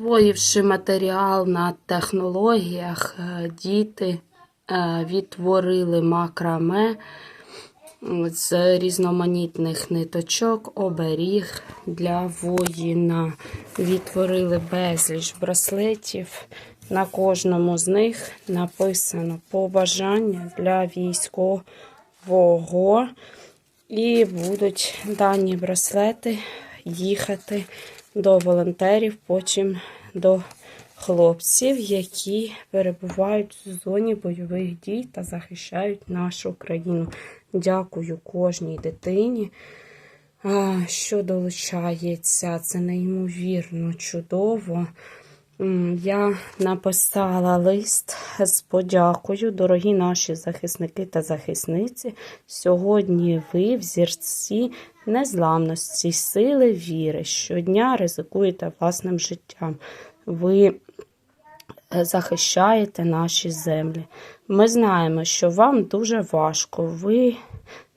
Освоївши матеріал на технологіях, е, діти е, відтворили макраме з різноманітних ниточок, оберіг для воїна. Відтворили безліч браслетів. На кожному з них написано побажання для військового. І будуть дані браслети їхати до волонтерів, потім до хлопців, які перебувають в зоні бойових дій та захищають нашу країну. Дякую кожній дитині, що долучається. Це неймовірно чудово. Я написала лист з подякою, дорогі наші захисники та захисниці. Сьогодні ви в зірці незламності, сили віри. Щодня ризикуєте власним життям. Ви е, захищаєте наші землі. Ми знаємо, що вам дуже важко. Ви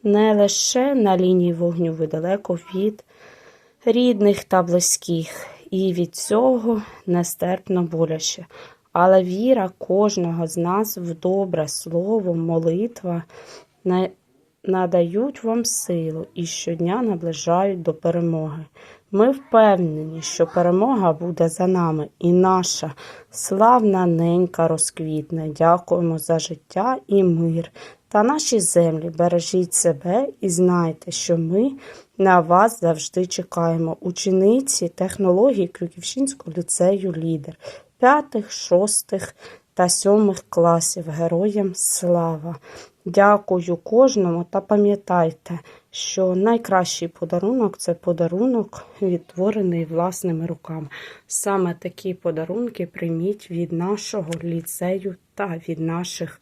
не лише на лінії вогню, ви далеко від рідних та близьких, і від цього нестерпно боляче. Але віра кожного з нас в добре слово, молитва надають вам силу і щодня наближають до перемоги. Ми впевнені, що перемога буде за нами, і наша славна ненька розквітне. Дякуємо за життя і мир та наші землі. Бережіть себе і знайте, що ми на вас завжди чекаємо. Учениці технології Крюківщинського ліцею лідер п'ятих, шостих та сьомих класів. Героям слава! Дякую кожному та пам'ятайте, що найкращий подарунок це подарунок, відтворений власними руками. Саме такі подарунки прийміть від нашого ліцею та від наших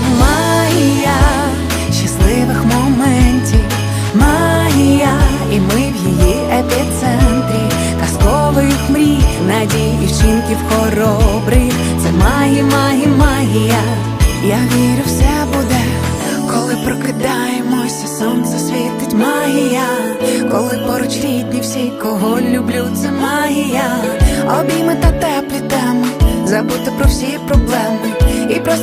мрій, надій і вчинків хоробрих. Це магі, магі, магія. Я вірю, все буде, коли прокидаємося, сонце світить магія, коли поруч рідні всі, кого люблю, це магія, обійми та теплі теми, забути про всі проблеми і просто.